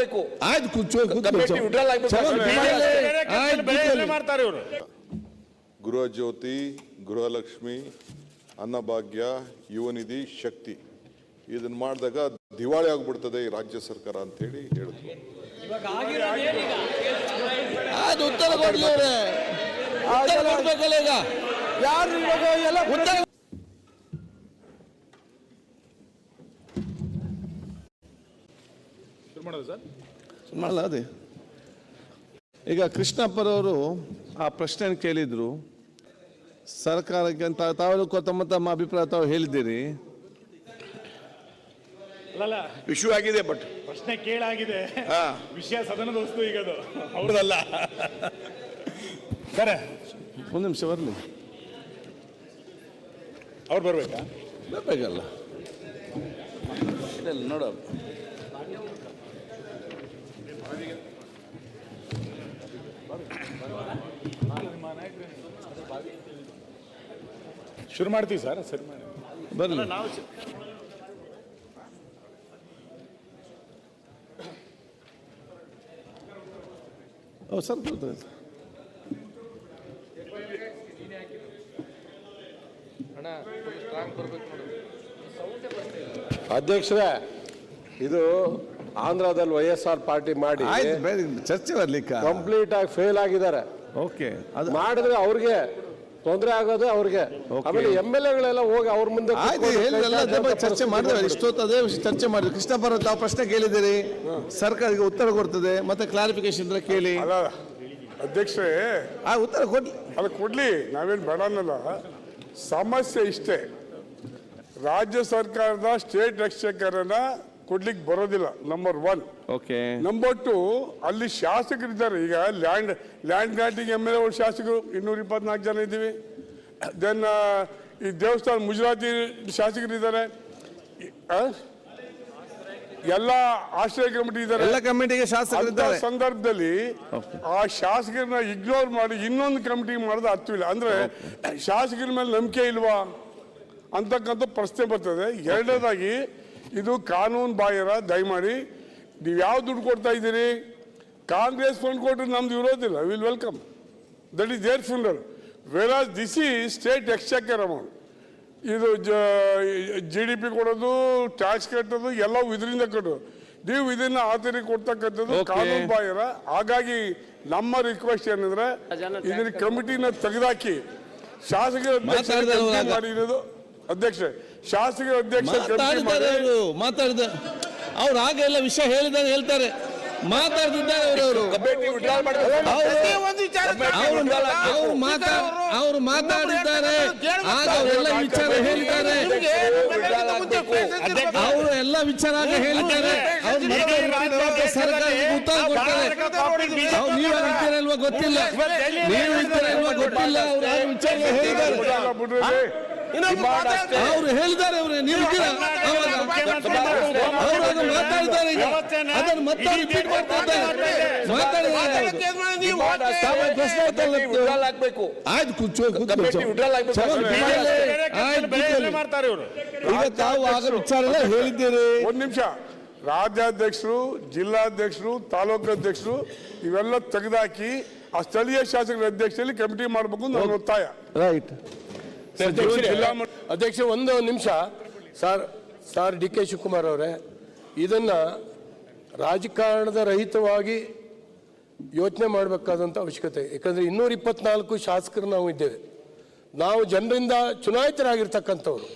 ಆಗ್ಬೇಕು ಆಯ್ತು. ಮಾಡ್ತಾರೆ ಇವರು. ಗೃಹ ಜ್ಯೋತಿ ಗೃಹಲಕ್ಷ್ಮಿ ಅನ್ನಭಾಗ್ಯ ಯುವನಿಧಿ ಶಕ್ತಿ. ಇದನ್ನ ಮಾಡಿದಾಗ ದಿವಾಳಿ ಆಗ್ಬಿಡ್ತದೆ ಈ ರಾಜ್ಯ ಸರ್ಕಾರ ಅಂತೇಳಿ ಹೇಳಿದ್ರು ಆಯ್ತು ಉತ್ತರ ಕೊಡ್ಲಿ ಅವ್ರೆ. ಉತ್ತರ ಕೊಡ್ಬೇಕಲ್ಲ ಈಗ. ಯಾರು ಇವಾಗ ಎಲ್ಲ ಉತ್ತರ ಮಾಡೋದು ಸರ್? ಮಾಡಲ್ಲ ಅದೇ. ಈಗ ಕೃಷ್ಣಪ್ಪರವರು ಆ ಪ್ರಶ್ನೆ ಕೇಳಿದ್ರು. ಸರ್ಕಾರಕ್ಕೆ ಅಂತ ತಾವೆಲ್ಲ ಕೊ- ತಮ್ಮ ತಮ್ಮ ಅಭಿಪ್ರಾಯ ತಾವು ಹೇಳಿದ್ದೀರಿ. ಇಶ್ಯೂ ಆಗಿದೆ ಬಟ್ ಪ್ರಶ್ನೆ ಕೇಳಾಗಿದೆ. ವಿಷಯ ಸದನದ ವಸ್ತು ಈಗ ಅದು. ಅವ್ರದಲ್ಲ ಸರ್ ಒಂದು ನಿಮಿಷ ಬರಲಿ. ಅವ್ರು ಬರ್ಬೇಕಾ? ಬರ್ಬೇಕಲ್ಲ. ನೋಡ. ಶುರು ಮಾಡ್ತೀವಿ ಸರ್ ಸರಿ ಮಾಡಿ. ಬರಲಿ. ಓ ಸರ್ ಬರ್ತದೆ ಅಧ್ಯಕ್ಷರೇ ಇದು ಆಂಧ್ರದಲ್ಲಿ ವೈ ಎಸ್ ಆರ್ ಪಾರ್ಟಿ ಮಾಡಿ ಚರ್ಚೆ ಬರ್ಲಿಕ್ಕೆ? ಕಂಪ್ಲೀಟ್ ಆಗಿ ಫೇಲ್ ಆಗಿದ್ದಾರೆ. ಓಕೆ. ಅದು ಮಾಡಿದ್ರೆ ಅವ್ರಿಗೆ ತೊಂದರೆ ಆಗೋದು ಅವ್ರಿಗೆ. ಆಮೇಲೆ ಎಂ ಎಲ್ ಎಗಳೆಲ್ಲ ಹೋಗಿ ಅವ್ರ ಮುಂದೆ ಆಯ್ತು ಬಗ್ಗೆ ಚರ್ಚೆ ಮಾಡಿದ್ರೆ ಇಷ್ಟೊತ್ತು ಅದೇ ವಿಷಯ ಚರ್ಚೆ ಮಾಡಿದ್ರು ಕೃಷ್ಣಪ್ಪರ ತಾವು ಪ್ರಶ್ನೆ ಕೇಳಿದಿರಿ ಸರ್ಕಾರಕ್ಕೆ ಉತ್ತರ ಕೊಡ್ತದೆ ಮತ್ತೆ ಕ್ಲಾರಿಫಿಕೇಶನ್ ಇದ್ರೆ ಕೇಳಿ. ಅಲ್ಲ ಅಧ್ಯಕ್ಷರೇ ಆ ಉತ್ತರ ಕೊಡ್ಲಿ. ಅದು ಕೊಡ್ಲಿ ನಾವೇನು ಬೇಡ ಅನ್ನಲ್ಲ. ಸಮಸ್ಯೆ ಇಷ್ಟೇ. ರಾಜ್ಯ ಸರ್ಕಾರದ ಸ್ಟೇಟ್ ಎಕ್ಸ್ಚೇಕರನ್ನ ಕೊಡ್ಲಿಕ್ಕೆ ಬರೋದಿಲ್ಲ number one okay number two ಅಲ್ಲಿ ಶಾಸಕರು ಇದ್ದಾರೆ ಈಗ land land granting M L A ಶಾಸಕರು ಇನ್ನೂರ ಇಪ್ಪತ್ನಾಲ್ಕು ಜನ ಇದ್ದೀವಿ. ದೆನ್ ಈ ದೇವಸ್ಥಾನ ಮುಜರಾತಿ ಶಾಸಕರು ಇದ್ದಾರೆ ಎಲ್ಲ ಆಶ್ರಯ ಕಮಿಟಿ ಇದ್ದಾರೆ. ಎಲ್ಲ ಕಮಿಟಿಗೆ ಶಾಸಕ ಶಾಸಕರಿದ್ದಾರೆ ಸಂದರ್ಭದಲ್ಲಿ ಆ ಶಾಸಕರನ್ನ ಇಗ್ನೋರ್ ಮಾಡಿ ಇನ್ನೊಂದು ಕಮಿಟಿ ಮಾಡೋದು ಅರ್ಥವಿಲ್ಲ ಅಂದ್ರೆ ಶಾಸಕರ ಮೇಲೆ ನಂಬಿಕೆ ಇಲ್ವಾ ಅಂತಕ್ಕಂಥ ಪ್ರಶ್ನೆ ಬರ್ತದೆ. ಎರಡನೇದಾಗಿ ಇದು ಕಾನೂನು ಬಾಹಿರ ದಯಮಾಡಿ ನೀವು ಯಾವ ದುಡ್ಡು ಕೊಡ್ತಾ ಇದ್ದೀರಿ? ಕಾಂಗ್ರೆಸ್ ಫಂಡ್ ಕೊಟ್ಟರೆ ನಮ್ದು ಇರೋದಿಲ್ಲ. Will welcome that is their funder whereas this ಈ ಸ್ಟೇಟ್ ಎಕ್ಸ್ಚೇಕರ್ ಅಮೌಂಟ್ ಇದು ಜಿ ಡಿ ಪಿ ಕೊಡೋದು ಟ್ಯಾಕ್ಸ್ ಕಟ್ಟೋದು ಎಲ್ಲವೂ ಇದರಿಂದ ಕಟ್ಟೋದು ನೀವು ಇದನ್ನ ಆತರಿ ಕೊಡ್ತಕ್ಕಂಥದ್ದು. ಕಾನೂನು ಬಾಹಿರ. ಹಾಗಾಗಿ ನಮ್ಮ ರಿಕ್ವೆಸ್ಟ್ ಏನಂದ್ರೆ ಇದನ್ನ ಕಮಿಟಿನ ತೆಗೆದಾಕಿ ಶಾಸಕರ ಅಧ್ಯಕ್ಷ ಮಾಡಿರೋದು ಅಧ್ಯಕ್ಷ ಶಾಸಕರ ಅಧ್ಯಕ್ಷ ಮಾತಾಡಿದ ಅವ್ರು ಆಗ ಎಲ್ಲ ವಿಷಯ ಹೇಳಿದಾಗ ಹೇಳ್ತಾರೆ ಮಾತಾಡ್ತಿದ್ದಾರೆ ಅವರು. ಅವರು ಅವರು ಮಾತಾ ಅವರು ಮಾತಾಡಿದ್ದಾರೆ ಆಗ ಅವರೆಲ್ಲ ವಿಚಾರ ಹೇಳಿದ್ದಾರೆ ಅವರು ಎಲ್ಲ ವಿಚಾರ ಆಗ ಹೇಳಿದ್ದಾರೆ ಸರ್ಕಾರಕ್ಕೆ ಉತ್ತರ ಕೊಡ್ತಾರೆ ಅವ್ರು ನೀವು ಇದ್ದೀರಲ್ವಾ ಗೊತ್ತಿಲ್ಲ ನೀವು ಇದ್ದೀರಲ್ವಾ ಗೊತ್ತಿಲ್ಲ ಅವ್ರು ಆ ವಿಚಾರ ಹೇಳಿದ್ದಾರೆ. ಅವ್ರು ಹೇಳಿದ್ದಾರೆ ಅವರು ನೀವು ಅವರು ಮಾತಾಡಿದ್ದಾರೆ ಅದನ್ನು ಮತ್ತೆ ರಿಪೀಟ್ ಮಾಡ್ತಾ ಇದ್ದಾರೆ. ಮಾತಾಡಿದ್ದಾರೆ ಆಯ್ತು ಈಗ ತಾವು ಆಗ ವಿಚಾರ ಹೇಳಿದ್ದೀರಿ. ಒಂದ್ ನಿಮಿಷ. ರಾಜ್ಯಾಧ್ಯಕ್ಷರು ಜಿಲ್ಲಾಧ್ಯಕ್ಷರು ತಾಲೂಕು ಅಧ್ಯಕ್ಷರು ಇವೆಲ್ಲ ತೆಗೆದಾಕಿ ಆ ಸ್ಥಳೀಯ ಶಾಸಕರ ಅಧ್ಯಕ್ಷರಲ್ಲಿ ಕಮಿಟಿ ಮಾಡಬೇಕು ಅಂತ ನನ್ನ ಒತ್ತಾಯ. ರೈಟ್ ಅಧ್ಯಕ್ಷ ಒಂದು ನಿಮಿಷ. Sir sir D K Shivakumar ಅವರೇ ಇದನ್ನು ರಾಜಕಾರಣದ ರಹಿತವಾಗಿ ಯೋಚನೆ ಮಾಡಬೇಕಾದಂಥ ಅವಶ್ಯಕತೆ. ಯಾಕಂದರೆ ಇನ್ನೂರ ಇಪ್ಪತ್ನಾಲ್ಕು ಶಾಸಕರು ನಾವು ಇದ್ದೇವೆ. ನಾವು ಜನರಿಂದ ಚುನಾಯಿತರಾಗಿರ್ತಕ್ಕಂಥವ್ರು.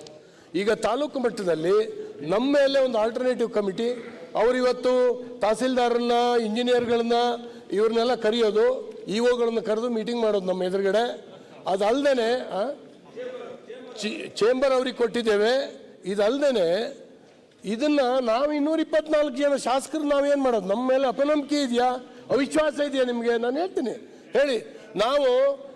ಈಗ ತಾಲೂಕು ಮಟ್ಟದಲ್ಲಿ ನಮ್ಮ ಮೇಲೆ ಒಂದು ಆಲ್ಟರ್ನೇಟಿವ್ ಕಮಿಟಿ ಅವರು ಇವತ್ತು ತಹಸೀಲ್ದಾರನ್ನ ಇಂಜಿನಿಯರ್ಗಳನ್ನ ಇವ್ರನ್ನೆಲ್ಲ ಕರೆಯೋದು ಇ ಓಗಳನ್ನು ಕರೆದು ಮೀಟಿಂಗ್ ಮಾಡೋದು ನಮ್ಮ ಎದುರುಗಡೆ. ಅದಲ್ಲದೆ ಚಿ- ಚೇಂಬರ್ ಅವ್ರಿಗೆ ಕೊಟ್ಟಿದ್ದೇವೆ. ಇದಲ್ದೇ ಇದನ್ನ ನಾವು ಇನ್ನೂರ ಇಪ್ಪತ್ನಾಲ್ಕು ಜನ ಶಾಸಕರು ನಾವೇನು ಮಾಡೋದು? ನಮ್ಮ ಮೇಲೆ ಅಪನಂಬಿಕೆ ಇದೆಯಾ? ಅವಿಶ್ವಾಸ ಇದೆಯಾ ನಿಮಗೆ? ನಾನು ಹೇಳ್ತೀನಿ. ಹೇಳಿ. ನಾವು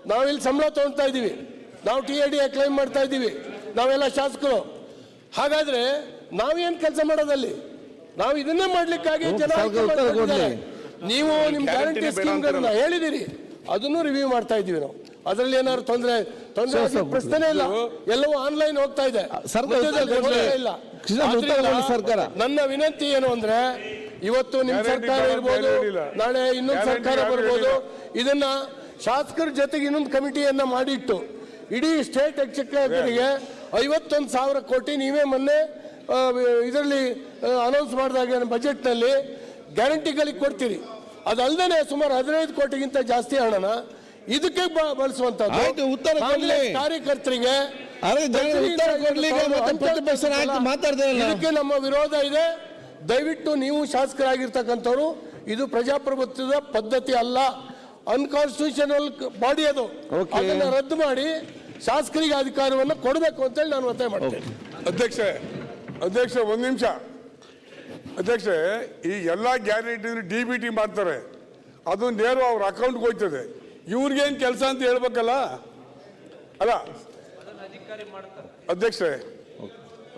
ನಾವಿಲ್ಲಿ ಸಂಬಳ ತಗೊಳ್ತಾ ಇದ್ದೀವಿ. ನಾವು ಟಿ ಎ ಡಿ ಕ್ಲೈಮ್ ಮಾಡ್ತಾ ಇದ್ದೀವಿ. ನಾವೆಲ್ಲ ಶಾಸಕರು. ಹಾಗಾದ್ರೆ ನಾವೇನ್ ಕೆಲಸ ಮಾಡೋದಲ್ಲಿ ನಾವು ಇದನ್ನೇ ಮಾಡ್ಲಿಕ್ಕಾಗಿ ಜನ. ನೀವು ನಿಮ್ಮ ಗ್ಯಾರಂಟಿ ಸ್ಕೀಮ್ಗಳನ್ನ ಹೇಳಿದಿರಿ. ಅದನ್ನು ರಿವ್ಯೂ ಮಾಡ್ತಾ ಇದ್ದೀವಿ ನಾವು. ಅದರಲ್ಲಿ ಏನಾದ್ರು ತೊಂದರೆ ತೊಂದರೆ ಪ್ರಶ್ನೆ ಇಲ್ಲ. ಎಲ್ಲವೂ ಆನ್ಲೈನ್ ಹೋಗ್ತಾ ಇದೆ. ಇಲ್ಲ. ಸರ್ಕಾರ. ನನ್ನ ವಿನಂತಿ ಏನು ಅಂದ್ರೆ ಇವತ್ತು ನಿಮ್ ಸರ್ಕಾರ ಇರ್ಬೋದು ನಾಳೆ ಇನ್ನೊಂದು ಸರ್ಕಾರ ಬರ್ಬೋದು. ಇದನ್ನ ಶಾಸಕರ ಜೊತೆಗೆ ಇನ್ನೊಂದು ಕಮಿಟಿಯನ್ನ ಮಾಡಿಟ್ಟು ಇಡೀ ಸ್ಟೇಟ್ ಎಕ್ಸಿಕ್ಯೂಟಿವ್ಗೆ ಐವತ್ತೊಂದು ಸಾವಿರ ಕೋಟಿ ನೀವೇ ಮೊನ್ನೆ ಇದರಲ್ಲಿ ಅನೌನ್ಸ್ ಮಾಡಿದಾಗ ಬಜೆಟ್ನಲ್ಲಿ ಗ್ಯಾರಂಟಿಗಳಿಗೆ ಕೊಡ್ತೀರಿ. ಅದಲ್ಲದೆ ಸುಮಾರು ಹದಿನೈದು ಕೋಟಿಗಿಂತ ಜಾಸ್ತಿ ಹಣನ ಇದಕ್ಕೆ ಬ- ಬಳಸುವಂತದ್ದು ಆಯ್ತು, ಉತ್ತರ ಕೊಡ್ಲಿ. ಕಾರ್ಯಕರ್ತರಿಗೆ ಅರೆ ಜನ ಉತ್ತರ ಮಾತಾಡ್ತಾರಲ್ಲ ಇದಕ್ಕೆ ನಮ್ಮ ವಿರೋಧ ಇದೆ. ದಯವಿಟ್ಟು ನೀವು ಶಾಸಕರಾಗಿರ್ತಕ್ಕಂಥವ್ರು ಇದು ಪ್ರಜಾಪ್ರಭುತ್ವದ ಪದ್ಧತಿ ಅಲ್ಲ. ಅನ್ಕಾನ್ಸ್ಟಿಟ್ಯೂಷನಲ್ ಬಾಡಿ ಅದು. ಅದನ್ನ ರದ್ದು ಮಾಡಿ ಶಾಸಕರಿಗೆ ಅಧಿಕಾರವನ್ನು ಕೊಡಬೇಕು ಅಂತೇಳಿ ನಾನು ಒತ್ತಾಯ ಮಾಡ್ತೇನೆ. ಅಧ್ಯಕ್ಷ ಅಧ್ಯಕ್ಷ ಒಂದು ನಿಮಿಷ. ಅಧ್ಯಕ್ಷ ಈ ಎಲ್ಲ ಗ್ಯಾರಂಟಿ ಡಿ ಬಿ ಟಿ ಮಾಡ್ತಾರೆ. ಅದು ನೇರ ಅವ್ರ ಅಕೌಂಟ್ಗೆ ಹೋಗ್ತದೆ. ಇವ್ರಿಗೇನ್ ಕೆಲಸ ಅಂತ ಹೇಳ್ಬೇಕಲ್ಲ? ಅಲ್ಲ ಅಧ್ಯಕ್ಷ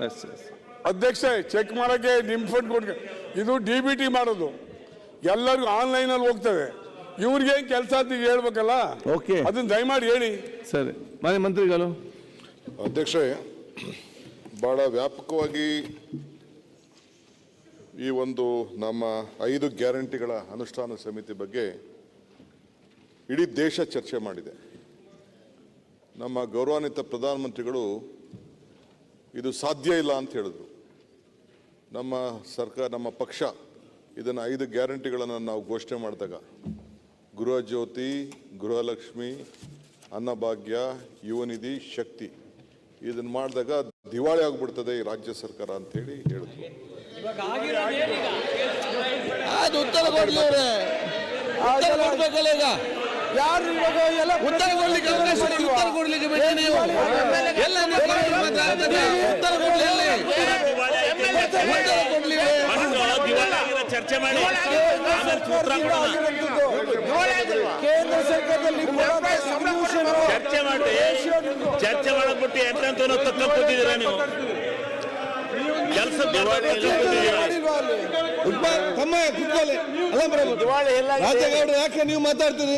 ಎಸ್, ಎಸ್. ಅಧ್ಯಕ್ಷ ಚೆಕ್ ಮಾಡೋಕ್ಕೆ ನಿಮ್ ಫಂಡ್ ಕೊಡ್ಕೆ ಇದು ಡಿ ಬಿ ಟಿ ಮಾಡೋದು. ಎಲ್ಲರಿಗೂ ಆನ್ಲೈನ್ ಅಲ್ಲಿ ಹೋಗ್ತದೆ. ಇವ್ರಿಗೇನ್ ಕೆಲಸ ಅಂತ ಹೇಳ್ಬೇಕಲ್ಲ? ಓಕೆ ಅದನ್ನ ದಯಮಾಡಿ ಹೇಳಿ. ಸರಿ. ಮಾನ್ಯ ಮಂತ್ರಿಗಳು. ಅಧ್ಯಕ್ಷ ಬಹಳ ವ್ಯಾಪಕವಾಗಿ ಈ ಒಂದು ನಮ್ಮ ಐದು ಗ್ಯಾರಂಟಿಗಳ ಅನುಷ್ಠಾನ ಸಮಿತಿ ಬಗ್ಗೆ ಇಡೀ ದೇಶ ಚರ್ಚೆ ಮಾಡಿದೆ. ನಮ್ಮ ಗೌರವಾನ್ವಿತ ಪ್ರಧಾನಮಂತ್ರಿಗಳು ಇದು ಸಾಧ್ಯ ಇಲ್ಲ ಅಂತ ಹೇಳಿದ್ರು. ನಮ್ಮ ಸರ್ಕಾರ ನಮ್ಮ ಪಕ್ಷ ಇದನ್ನು ಐದು ಗ್ಯಾರಂಟಿಗಳನ್ನು ನಾವು ಘೋಷಣೆ ಮಾಡಿದಾಗ ಗೃಹ ಜ್ಯೋತಿ ಗೃಹಲಕ್ಷ್ಮಿ ಅನ್ನಭಾಗ್ಯ ಯುವನಿಧಿ ಶಕ್ತಿ ಇದನ್ನು ಮಾಡಿದಾಗ ದಿವಾಳಿ ಆಗಿಬಿಡ್ತದೆ ಈ ರಾಜ್ಯ ಸರ್ಕಾರ ಅಂತೇಳಿ ಹೇಳಿದ್ರು. ಉತ್ತರ ಯಾರು ಇವಾಗ ಎಲ್ಲ ಉತ್ತರ ಕೊಡ್ಲಿಕ್ಕೆ ಅವಕಾಶ ಉತ್ತರ ಕೊಡ್ಲಿಕ್ಕೆ ಬೇಕು ನೀವು. ಎಲ್ಲ. ಉತ್ತರ ಕೊಡ್ಲಿ ಎಲ್ಲಿ? ಉತ್ತರ ಕೊಡ್ಲಿ ಚರ್ಚೆ ಮಾಡಿ. ಕೇಂದ್ರ ಸರ್ಕಾರದಲ್ಲಿ ಚರ್ಚೆ ಮಾಡಿ ಚರ್ಚೆ ಮಾಡಕ್ ಎಂತ ಎಂಟಂತೂ ತಕ್ಕ ಕೂತಿದ್ದೀರಾ ನೀವು? ಕೆಲಸ ತಮ್ಮ ಕೂತ್ಕೊಳ್ಳಿ ಅಲ್ಲ ಬರೋದು ರಾಜೇಗೌಡ್ರು ಯಾಕೆ ನೀವು ಮಾತಾಡ್ತೀರಿ?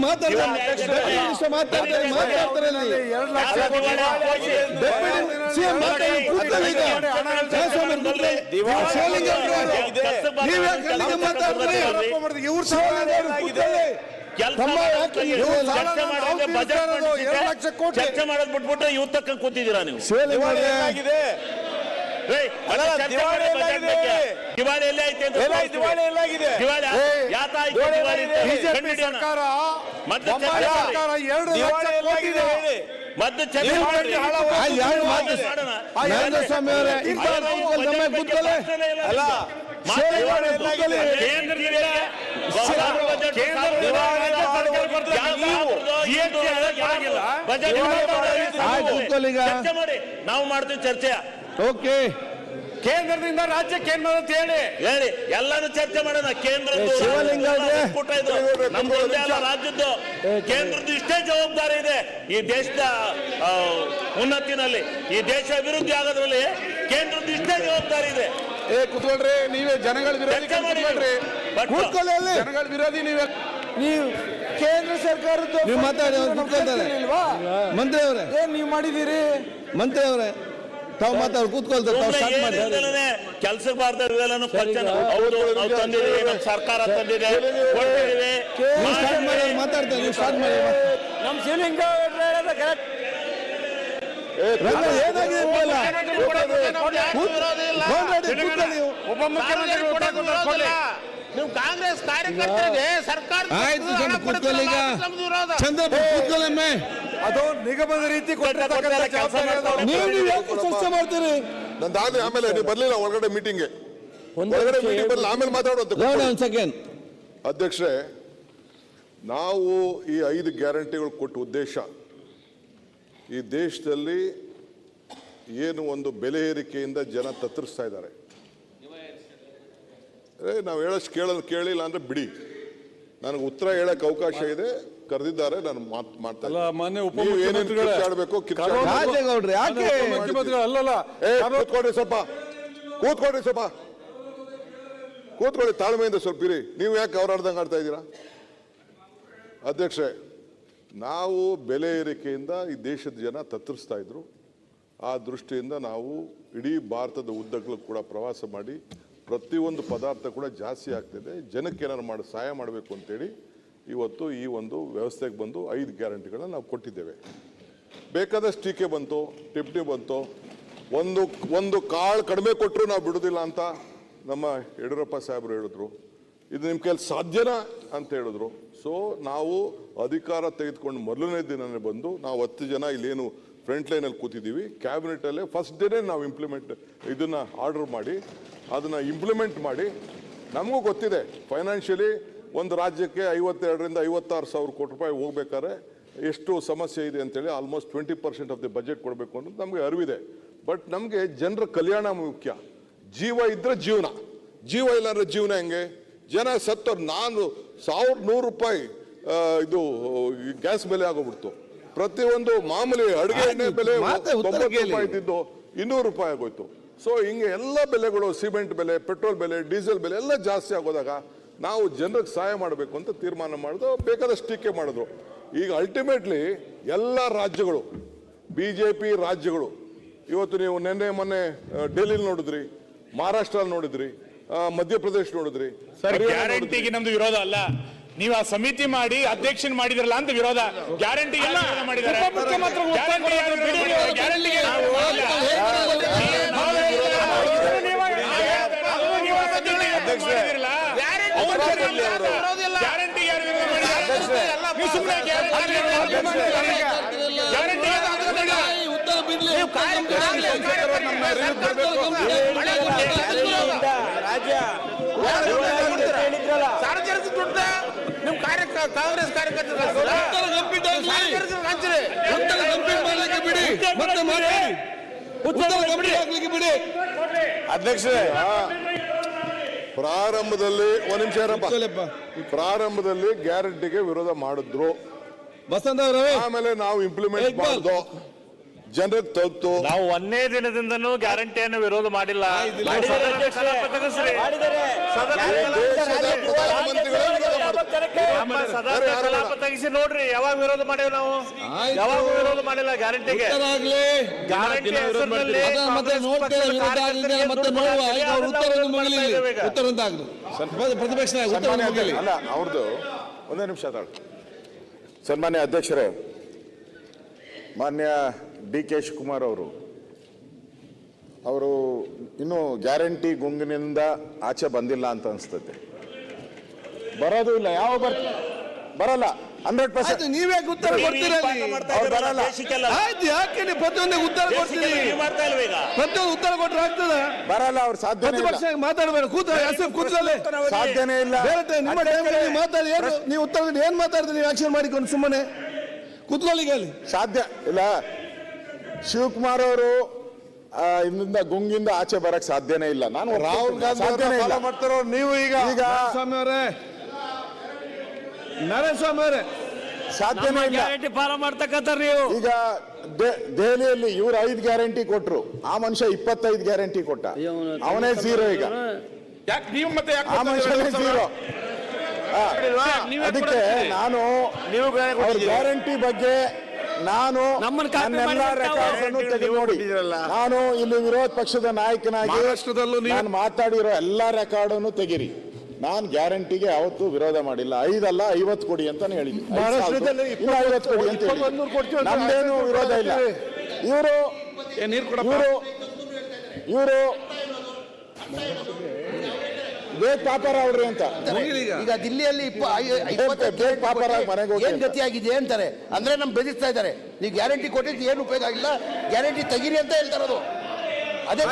ಮಾತಾಡ್ತಾರೆ? ಆಗಿದೆ ಚರ್ಚೆ ಮಾಡೋದ್ ಬಿಟ್ಬಿಟ್ಟು ಇವ್ ತಕ್ಕ ಕೂತಿದ್ದೀರಾ ನೀವು? ಶಿವಲಿಂಗ ಅವ್ರೆ, ಏಯ್, ಮತ್ತೆ ಚರ್ಚೆ ಮಾಡಿ budget ಬಗ್ಗೆ. ದಿವಾಳಿ ಎಲ್ಲೇ ಐತೆ ಅಂತ ತೋರಿಸ್ತೀವಿ. ದಿವಾಳಿ ಯಾತಾಯ್ತು ದಿವಾಳಿ ಕಂಡುಹಿಡಿಯೋಣ. ಮತ್ತೆ ಮಾಡಿ. ಮತ್ತೆ ಚರ್ಚೆ ಮಾಡಿ. ಎರಡು ಮಾಡೋಣ. ನರೇಂದ್ರ ಸ್ವಾಮಿ ಅವರೇ ಕೂತ್ಕೊಳ್ಳಿ. ಅಲ್ಲ ನಾವು ಮಾಡ್ತೀವಿ ಚರ್ಚೆ. ಓಕೆ. ಕೇಂದ್ರದಿಂದ ರಾಜ್ಯಕ್ಕೆ ಏನ್ ಅಂತ ಹೇಳಿ. ಹೇಳಿ. ಎಲ್ಲಾನು ಚರ್ಚೆ ಮಾಡೋಣ. ಕೇಂದ್ರದ್ದು ಶಿವಲಿಂಗ ಇದು. ನಮ್ದು ಒಂದೇ ಅಲ್ಲ ರಾಜ್ಯದ್ದು. ಕೇಂದ್ರದ ಇಷ್ಟೇ ಜವಾಬ್ದಾರಿ ಇದೆ. ಈ ದೇಶದ ಉನ್ನತಿನಲ್ಲಿ. ಈ ದೇಶ ಅಭಿವೃದ್ಧಿ ಆಗೋದ್ರಲ್ಲಿ ಕೇಂದ್ರದ ಇಷ್ಟೇ ಜವಾಬ್ದಾರಿ ಇದೆ. ಏ ಕುತ್ಕೊಳ್ರಿ ನೀವೇ ಜನಗಳ ವಿರೋಧಿ ಕುತ್ಕೊಳ್ರಿ. ಬಟ್ ಕೂತ್ಕೊಳ್ಳಿ ಜನಗಳ ವಿರೋಧಿ ನೀವೇ. ನೀವು ಕೇಂದ್ರ ಸರ್ಕಾರದ ನೀವು ಮಾತಾಡಿ ಅವ್ರು ಕೂತ್ಕೊಳ್ತಾರೆ ಮಂತ್ರಿ ಅವರೇ. ಏನ್ ನೀವು ಮಾಡಿದೀರಿ ಮಂತ್ರಿ ಅವರೇ ತಾವು ಮಾತಾಡಿ ಕೂತ್ಕೊಳ್ತಾರೆ ತಾವು ಸ್ಟಾರ್ಟ್ ಮಾಡಿ. ಕೆಲ್ಸಕ್ಕೆ ಬಾರ್ದ ಇವೆಲ್ಲನೂ ಪಂಚನ ಹೌದು ನಾವು ತಂದಿದ್ದೀವಿ ನಮ್ಮ ಸರ್ಕಾರ ತಂದಿದೆ. ಕೊಟ್ಟಿದ್ದೀವಿ ನೀವು ಸ್ಟಾರ್ಟ್ ಮಾಡಿ ಮಾತಾಡ್ತಾರೆ ನೀವು ಸ್ಟಾರ್ಟ್ ಮಾಡಿ. ನಮ್ ಶಿವಲಿಂಗ ರಂಗ ಏನಾಗಿದೆ ನೀವು. ಕಾಂಗ್ರೆಸ್ ಕಾರ್ಯಕರ್ತರಿಗೆ ಸರ್ಕಾರ ಆಯ್ತು ಅದು. ನಿಗಮದ ರೀತಿ ನೀವು ನೀವು ಯಾಕೆ ಚರ್ಚೆ ಮಾಡ್ತೀರಿ? ನಂದಾದ್ರೆ ಆಮೇಲೆ ನೀವು ಬರ್ಲಿಲ್ಲ ಒಳಗಡೆ ಮೀಟಿಂಗ್ಗೆ ಒಳಗಡೆ ಮೀಟಿಂಗ್ ಬರಲಿಲ್ಲ ಆಮೇಲೆ ಮಾತಾಡೋದು ಅಧ್ಯಕ್ಷರೇ ನಾವು ಈ ಐದು ಗ್ಯಾರಂಟಿಗಳು ಕೊಟ್ಟ ಉದ್ದೇಶ ಈ ದೇಶದಲ್ಲಿ ಏನು ಒಂದು ಬೆಲೆ ಏರಿಕೆಯಿಂದ ಜನ ತತ್ತರಿಸ್ತಾ ಇದ್ದಾರೆ? ಏ ನಾವು ಹೇಳೋಷ್ಟು ಕೇಳ ಕೇಳಿಲ್ಲ ಅಂದ್ರೆ ಬಿಡಿ. ನನಗೆ ಉತ್ತರ ಹೇಳಕ್ ಅವಕಾಶ ಇದೆ ಕರೆದಿದ್ದಾರೆ ನಾನು ಮಾತ್ ಮಾಡ್ತಾರೆ ಅಲ್ಲ, ಮಾನ್ಯ ಇದ್ದೀನಿ. ನೀವು ಏನೇನು ಉಪಮುಖ್ಯಮಂತ್ರಿಗಳೇ, ಕಿರ್ಚಾಡ್ಬೇಕು ಕಿರ್ಚಾಡ್ಬೇಕು. ರಾಜೇಗೌಡ್ರು ಯಾಕೆ? ಮುಖ್ಯಮಂತ್ರಿಗಳು ಅಲ್ಲಲ್ಲ ಕೂತ್ಕೊಡ್ರಿ ಸ್ವಲ್ಪ. ಕೂತ್ಕೊಡ್ರಿ ಸ್ವಲ್ಪ. ಕೂತ್ಕೊಳ್ಳಿ ತಾಳ್ಮೆಯಿಂದ ಸ್ವಲ್ಪ ಇರಿ. ನೀವು ಯಾಕೆ ಅವ್ರ ಅರ್ಧಂಗೆ ಆಡ್ತಾ ಇದ್ದೀರಾ? ಅಧ್ಯಕ್ಷೆ ನಾವು ಬೆಲೆ ಏರಿಕೆಯಿಂದ ಈ ದೇಶದ ಜನ ತತ್ತರಿಸ್ತಾ ಇದ್ರು. ಆ ದೃಷ್ಟಿಯಿಂದ ನಾವು ಇಡೀ ಭಾರತದ ಉದ್ದಗಳು ಕೂಡ ಪ್ರವಾಸ ಮಾಡಿ ಪ್ರತಿಯೊಂದು ಪದಾರ್ಥ ಕೂಡ ಜಾಸ್ತಿ ಆಗ್ತಿದೆ. ಜನಕ್ಕೆ ಏನಾರು ಮಾಡಿ, ಸಹಾಯ ಮಾಡಬೇಕು ಅಂತೇಳಿ ಇವತ್ತು ಈ ಒಂದು ವ್ಯವಸ್ಥೆಗೆ ಬಂದು ಐದು ಗ್ಯಾರಂಟಿಗಳನ್ನ ನಾವು ಕೊಟ್ಟಿದ್ದೇವೆ. ಬೇಕಾದಷ್ಟು ಟೀಕೆ ಬಂತು ಟಿಪ್ಪಣಿ ಬಂತು. ಒಂದು ಒಂದು ಕಾಳು ಕಡಿಮೆ ಕೊಟ್ಟರು ನಾವು ಬಿಡೋದಿಲ್ಲ ಅಂತ ನಮ್ಮ ಯಡಿಯೂರಪ್ಪ ಸಾಹೇಬರು ಹೇಳಿದ್ರು. ಇದು ನಿಮ್ಮ ಕೈಯಲ್ಲಿ ಸಾಧ್ಯನಾ ಅಂತ ಹೇಳಿದ್ರು. ಸೊ ನಾವು ಅಧಿಕಾರ ತೆಗೆದುಕೊಂಡು ಮೊದಲನೇ ದಿನನೇ ಬಂದು ನಾವು ಹತ್ತು ಜನ ಇಲ್ಲೇನು ಫ್ರಂಟ್ ಲೈನಲ್ಲಿ ಕೂತಿದ್ದೀವಿ. ಕ್ಯಾಬಿನೆಟಲ್ಲೇ ಫಸ್ಟ್ ಡೇನೇ ನಾವು ಇಂಪ್ಲಿಮೆಂಟ್ ಇದನ್ನು ಆರ್ಡರ್ ಮಾಡಿ, ಅದನ್ನು ಇಂಪ್ಲಿಮೆಂಟ್ ಮಾಡಿ. ನಮಗೂ ಗೊತ್ತಿದೆ ಫೈನಾನ್ಷಿಯಲಿ ಒಂದು ರಾಜ್ಯಕ್ಕೆ ಐವತ್ತೆರಡರಿಂದ ಐವತ್ತಾರು ಸಾವಿರ ಕೋಟಿ ರೂಪಾಯಿ ಹೋಗ್ಬೇಕಾದ್ರೆ ಎಷ್ಟು ಸಮಸ್ಯೆ ಇದೆ ಅಂತೇಳಿ almost twenty percent of the budget ಕೊಡಬೇಕು ಅನ್ನೋದು ನಮಗೆ ಅರಿವಿದೆ. ಬಟ್ ನಮಗೆ ಜನರ ಕಲ್ಯಾಣ ಮುಖ್ಯ. ಜೀವ ಇದ್ದರೆ ಜೀವನ. ಜೀವ ಇಲ್ಲಾಂದ್ರೆ ಜೀವನ ಹೆಂಗೆ? ಜನ ಸತ್ತವ್ರು ನಾನು ಸಾವಿರದ ನೂರು ರೂಪಾಯಿ ಇದು ಗ್ಯಾಸ್ ಬೆಲೆ ಆಗೋಗ್ಬಿಡ್ತು. ಪ್ರತಿಯೊಂದು ಮಾಮೂಲಿ ಅಡುಗೆ ಎಣ್ಣೆ ಬೆಲೆ ತೊಂಬತ್ತು. ರೂಪಾಯಿ ಇದ್ದಿದ್ದು ಇನ್ನೂರು ರೂಪಾಯಿ ಆಗೋಯ್ತು. ಸೊ ಹಿಂಗೆ ಎಲ್ಲ ಬೆಲೆಗಳು ಸಿಮೆಂಟ್ ಬೆಲೆ ಪೆಟ್ರೋಲ್ ಬೆಲೆ ಡೀಸೆಲ್ ಬೆಲೆ ಎಲ್ಲ ಜಾಸ್ತಿ ಆಗೋದಾಗ ನಾವು ಜನರಿಗೆ ಸಹಾಯ ಮಾಡಬೇಕು ಅಂತ ತೀರ್ಮಾನ ಮಾಡಿದ್ರು. ಬೇಕಾದಷ್ಟು ಟೀಕೆ ಮಾಡಿದ್ರು. ಈಗ ಅಲ್ಟಿಮೇಟ್ಲಿ ಎಲ್ಲ ರಾಜ್ಯಗಳು ಬಿ ಜೆ ಪಿ ರಾಜ್ಯಗಳು ಇವತ್ತು ನೀವು ನಿನ್ನೆ ಮೊನ್ನೆ ಡೆಲ್ಲಿಲಿ ನೋಡಿದ್ರಿ ಮಹಾರಾಷ್ಟ್ರಲ್ಲಿ ನೋಡಿದ್ರಿ ಮಧ್ಯಪ್ರದೇಶ ನೋಡಿದ್ರಿ. ಸರ್ ಗ್ಯಾರಂಟಿಗೆ ನಮ್ದು ವಿರೋಧ ಅಲ್ಲ. ನೀವು ಆ ಸಮಿತಿ ಮಾಡಿ ಅಧ್ಯಕ್ಷನ್ ಮಾಡಿದ್ರಲ್ಲ ಅಂತ ವಿರೋಧ. ಗ್ಯಾರಂಟಿ ಮಾಡಿದ್ದಾರೆ? ಗ್ಯಾರಂಟಿ ಯಾರು ವಿರೋಧ ಮಾಡಿದ್ದಾರೆ? ಉತ್ತರ ಬಿಡ್ಲಿ ಸಾರ್ವಜನಿಕ ದುಡ್ಡ? ನಿಮ್ ಕಾರ್ಯ ಕಾಂಗ್ರೆಸ್ ಕಾರ್ಯಕರ್ತರು ಉತ್ತರ ಕಂಪ್ಲೀಟ್ ಆಗ್ಲಿ ಉತ್ತರ ಕಂಪ್ಲೀಟ್ ಮಾಡ್ಲಿಕ್ಕೆ ಬಿಡಿ ಮತ್ತೆ ಮಾತಾಡಿ. ಉತ್ತರ ಕಂಪ್ಲೀಟ್ ಬಿಡಿ. ಅಧ್ಯಕ್ಷರೇ ಪ್ರಾರಂಭದಲ್ಲಿ ಒಂದ್ ನಿಮಿಷ ಪ್ರಾರಂಭದಲ್ಲಿ ಗ್ಯಾರಂಟಿಗೆ ವಿರೋಧ ಮಾಡಿದ್ರು. ಆಮೇಲೆ ನಾವು ಇಂಪ್ಲಿಮೆಂಟ್. ಮಾಡಿದ್ವು ಜನರಿಗೆ ತಲುಪ್ತು ನಾವು ಒಂದೇ ದಿನದಿಂದನೂ ಗ್ಯಾರಂಟಿಯನ್ನು ವಿರೋಧ ಮಾಡಿಲ್ಲ. ದೇಶದ ಪ್ರಧಾನಮಂತ್ರಿಗಳೇ ವಿರೋಧ. ತೆಗಿಸಿ ನೋಡ್ರಿ ಯಾವಾಗ ವಿರೋಧ ಮಾಡೇವ್ ನಾವು? ಆಯ್ತು. ಯಾವಾಗ ವಿರೋಧ ಮಾಡಿಲ್ಲ ಗ್ಯಾರಂಟಿಗೆ? ಗ್ಯಾರಂಟಿ ಹೆಸರಿನಲ್ಲಿ ಅದನ್ನ ಮತ್ತೆ ನೋಡ್ತೇವೆ ವಿರೋಧ ಆಗಿದ್ರೆ ಮತ್ತೆ ನೋಡುವ ಈಗ ಅವ್ರ ಉತ್ತರ ಮುಗಿಲಿ ಉತ್ತರ ಅಂತ ಆಗ್ಲಿ. ಪ್ರತಿಪಕ್ಷ ನಾಯಕ ಉತ್ತರ ಮುಗಿಲಿ ಅಲ್ಲ ಅವ್ರದ್ದು ಒಂದೇ ನಿಮಿಷ ತಾಳು. ಸನ್ಮಾನ್ಯ ಅಧ್ಯಕ್ಷರೇ ಮಾನ್ಯ ಡಿ ಕೆ ಶಿವಕುಮಾರ್ ಅವರು. ಅವರು ಇನ್ನೂ ಗ್ಯಾರಂಟಿ ಗುಂಗಿನಿಂದ ಆಚೆ ಬಂದಿಲ್ಲ ಅಂತ ಅನಿಸ್ತದೆ ಬರೋದು ಇಲ್ಲ ಯಾವ ಬರ್ತ ಬರಲ್ಲ ಹಂಡ್ರೆಡ್ ಪರ್ಸೆಂಟ್. ನೀವೇ ಉತ್ತರ ಬರಲ್ಲ. ಆಯ್ತು ಯಾಕೆ ನೀವು ಪ್ರತಿಯೊಂದಕ್ಕೆ ಉತ್ತರ ಕೊಡ್ತೀರಿ? ಪ್ರತಿಯೊಂದು ಉತ್ತರ ಕೊಟ್ರೆ ಆಗ್ತದ. ಬರಲ್ಲ ಅವ್ರು ಸಾಧ್ಯ ಮಾತಾಡಬೇಕು ಇಲ್ಲ ಮಾತಾಡಬೇಡ ಕೂತ ಎಸ್ ಎಫ್ ಸಾಧ್ಯನೇ ಇಲ್ಲ. ಬೇರೆ ನಿಮ್ಮ ಟೈಮ್ ನೀವು ಮಾತಾಡಿ ಏನು ನೀವು ಉತ್ತರ ಏನ್ ಮಾತಾಡ್ತೀರಿ ನೀವು ಆಕ್ಷನ್ ಮಾಡಿಕೊಂಡು ಸುಮ್ಮನೆ. ಕೂತ್ಕೊಳ್ಳಿ ಈಗ ಅಲ್ಲಿ. ಸಾಧ್ಯ. ಇಲ್ಲ. ಶಿವಕುಮಾರ್ ಅವರು ಇದರಿಂದ ಇಲ್ಲಿಂದ ಗುಂಗಿಂದ ಆಚೆ ಬರಕ್ ಸಾಧ್ಯನೇ ಇಲ್ಲ. ನಾನು ರಾಹುಲ್ ಗಾಂಧಿ ಮಾಡ್ತಾರೋ ನೀವು ಈಗ? ಈಗ ಸ್ವಾಮಿ ಅವರೇ. ನಾರಾಯಣ ಸಾಧ್ಯನೇ ಇಲ್ಲ. ಗ್ಯಾರಂಟಿ ಫಾಲೋ ಮಾಡ್ತಕ್ಕಂಥ ನೀವು. ಈಗ ದೆಹಲಿಯಲ್ಲಿ ಇವ್ರು ಐದು ಗ್ಯಾರಂಟಿ ಕೊಟ್ರು. ಆ ಮನುಷ್ಯ ಇಪ್ಪತ್ತೈದು ಗ್ಯಾರಂಟಿ ಕೊಟ್ಟ. ಅವನೇ ಝೀರೋ ಈಗ. ಯಾಕೆ ನೀವು ಮತ್ತೆ ಯಾಕೆ ಆ ಮನುಷ್ಯನೇ ಝೀರೋ ಅದಕ್ಕೆ ನಾನು ನೀವು ಗ್ಯಾರಂಟಿ ಬಗ್ಗೆ ನಾನು ನೋಡಿ. ನಾನು ಇಲ್ಲಿ ವಿರೋಧ ಪಕ್ಷದ ನಾಯಕನಾಗಿ ನಾನು ಮಾತಾಡಿರೋ ಎಲ್ಲಾ ರೆಕಾರ್ಡ್ ಅನ್ನು ತೆಗಿರಿ ನಾನು ಗ್ಯಾರಂಟಿಗೆ ಯಾವತ್ತೂ ವಿರೋಧ ಮಾಡಿಲ್ಲ. ಐದಲ್ಲ ಐವತ್ತು ಕೊಡಿ ಅಂತಾನೆ ಹೇಳಿದ್ದೀನಿ. ಐವತ್ತು ಕೊಡಿ ಅಂತ ಅಂತ ನಮ್ದೇನು ವಿರೋಧ ಇಲ್ಲ. ಇವರು ಇವರು ಇವರು ಬೇಕ್ ಪಾಪರ ಅವ್ರಿ ಅಂತ. ಈಗ ದಿಲ್ಲಿಯಲ್ಲಿ ಏನ್ ಅಂತ. ಗತಿ ಆಗಿದೆ ಅಂತಾರೆ. ಅಂದ್ರೆ ನಮ್ ಬೆದಿಸ್ತಾ ಇದ್ದಾರೆ. ನೀವು ಗ್ಯಾರಂಟಿ ಕೊಟ್ಟಿದ್ದು ಏನು ಉಪಯೋಗ ಆಗಿಲ್ಲ. ಗ್ಯಾರಂಟಿ ತೆಗೀರಿ ಅಂತ ಹೇಳ್ತಾರದು ಅದೇ.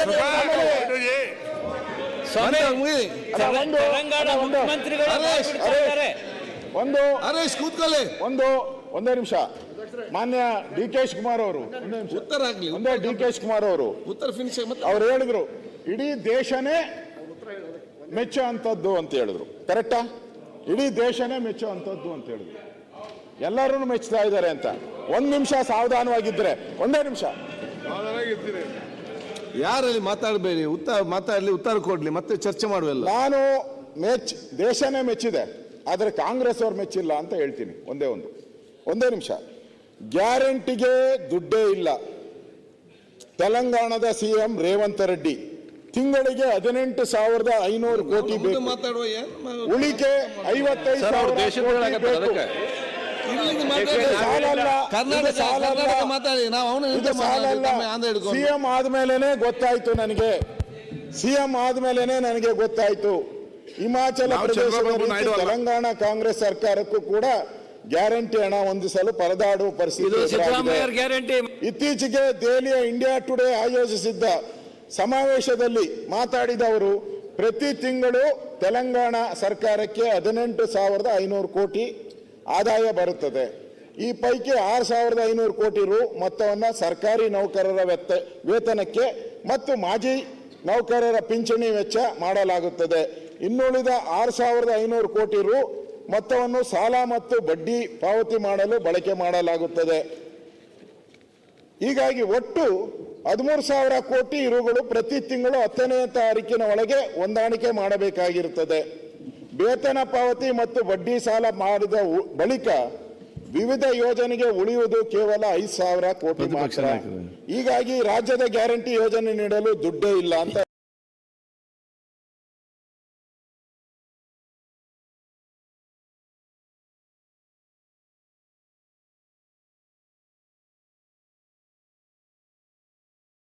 ಒಂದು ಅರೇಶ್ ಕೂತ್ಕೊಳ್ಳಿ. ಒಂದು ಒಂದೇ ನಿಮಿಷ. ಮಾನ್ಯ ಡಿ ಕೆ ಕುಮಾರ್ ಅವರು. ಒಂದೇ ನಿಮಿಷ ಉತ್ತರ ಆಗಲಿ ಒಂದೇ ಡಿ ಕೆ ಕುಮಾರ್ ಅವರು. ಉತ್ತರ ಫಿನಿಶ್ ಮತ್ತೆ ಅವ್ರು ಹೇಳಿದ್ರು ಇಡೀ ದೇಶನೇ ಮೆಚ್ಚೋ ಅಂಥದ್ದು ಅಂತ ಹೇಳಿದ್ರು. ಕರೆಕ್ಟಾ ಇಡೀ ದೇಶನೇ ಮೆಚ್ಚೋ ಅಂಥದ್ದು ಅಂತ ಹೇಳಿದ್ರು. ಎಲ್ಲರೂ ಮೆಚ್ಚುತ್ತಾ ಇದ್ದಾರೆ ಅಂತ. ಒಂದು ನಿಮಿಷ ಸಾವಧಾನವಾಗಿದ್ದರೆ ಒಂದೇ ನಿಮಿಷ. ಯಾರಲ್ಲಿ ಮಾತಾಡಬೇಡಿ ಉತ್ತರ ಮಾತಾಡಲಿ ಉತ್ತರ ಕೊಡ್ಲಿ ಮತ್ತೆ ಚರ್ಚೆ ಮಾಡುವಲ್ಲ ನಾನು ಮೆಚ್ ದೇಶನೇ ಮೆಚ್ಚಿದೆ ಆದರೆ ಕಾಂಗ್ರೆಸ್ ಅವ್ರು ಮೆಚ್ಚಿಲ್ಲ ಅಂತ ಹೇಳ್ತೀನಿ. ಒಂದೇ ಒಂದು. ಒಂದೇ ನಿಮಿಷ. ಗ್ಯಾರಂಟಿಗೆ ದುಡ್ಡೇ ಇಲ್ಲ. ತೆಲಂಗಾಣದ ಸಿ ಎಂ ರೇವಂತ್ ರೆಡ್ಡಿ ತಿಂಗಳಿಗೆ ಹದಿನೆಂಟು ಸಾವಿರದ ಐನೂರು ಕೋಟಿ ಬೇಕು. ಉಳಿಕೆ ಐವತ್ತೈದು ಸಾವಿರ ಬೇಕು. ಸಿಎಂ ಆದ್ಮೇಲೆನೆ ಗೊತ್ತಾಯ್ತು ನನಗೆ. ಸಿಎಂ ಆದ್ಮೇಲೆನೆ ನನಗೆ ಗೊತ್ತಾಯ್ತು. ಹಿಮಾಚಲ ಪ್ರದೇಶ. ತೆಲಂಗಾಣ ಕಾಂಗ್ರೆಸ್ ಸರ್ಕಾರಕ್ಕೂ ಕೂಡ ಗ್ಯಾರಂಟಿ ಹಣ ಹೊಂದಿಸಲು ಪರದಾಡುವ ಪರಿಸ್ಥಿತಿ ಇತ್ತೀಚೆಗೆ ದೆಹಲಿಯ ಇಂಡಿಯಾ ಟುಡೇ ಆಯೋಜಿಸಿದ್ದ ಸಮಾವೇಶದಲ್ಲಿ ಮಾತಾಡಿದವರು ಪ್ರತಿ ತಿಂಗಳು ತೆಲಂಗಾಣ ಸರ್ಕಾರಕ್ಕೆ ಹದಿನೆಂಟು ಸಾವಿರದ ಐನೂರು ಕೋಟಿ ಆದಾಯ ಬರುತ್ತದೆ. ಈ ಪೈಕಿ ಆರು ಸಾವಿರದ ಐನೂರು ಕೋಟಿ ರು ಮೊತ್ತವನ್ನು ಸರ್ಕಾರಿ ನೌಕರರ ವೆತ್ತ, ವೇತನಕ್ಕೆ ಮತ್ತು ಮಾಜಿ ನೌಕರರ ಪಿಂಚಣಿ ವೆಚ್ಚ ಮಾಡಲಾಗುತ್ತದೆ. ಇನ್ನುಳಿದ ಆರು ಸಾವಿರದ ಐನೂರು ಕೋಟಿ ರು ಮೊತ್ತವನ್ನು ಸಾಲ ಮತ್ತು ಬಡ್ಡಿ ಪಾವತಿ ಮಾಡಲು ಬಳಕೆ ಮಾಡಲಾಗುತ್ತದೆ. ಹೀಗಾಗಿ ಒಟ್ಟು ಹದಿಮೂರು ಸಾವಿರ ಕೋಟಿ ಇರುಗಳು ಪ್ರತಿ ತಿಂಗಳು ಹತ್ತನೇ ತಾರೀಕಿನ ಒಳಗೆ ಹೊಂದಾಣಿಕೆ ಮಾಡಬೇಕಾಗಿರುತ್ತದೆ. ವೇತನ ಪಾವತಿ ಮತ್ತು ಬಡ್ಡಿ ಸಾಲ ಮಾಡಿದ ಬಳಿಕ ವಿವಿಧ ಯೋಜನೆಗೆ ಉಳಿಯುವುದು ಕೇವಲ ಐದು ಸಾವಿರ ಕೋಟಿ ಮಾತ್ರ. ಹೀಗಾಗಿ ರಾಜ್ಯದ ಗ್ಯಾರಂಟಿ ಯೋಜನೆ ನೀಡಲು ದುಡ್ಡೇ ಇಲ್ಲ ಅಂತ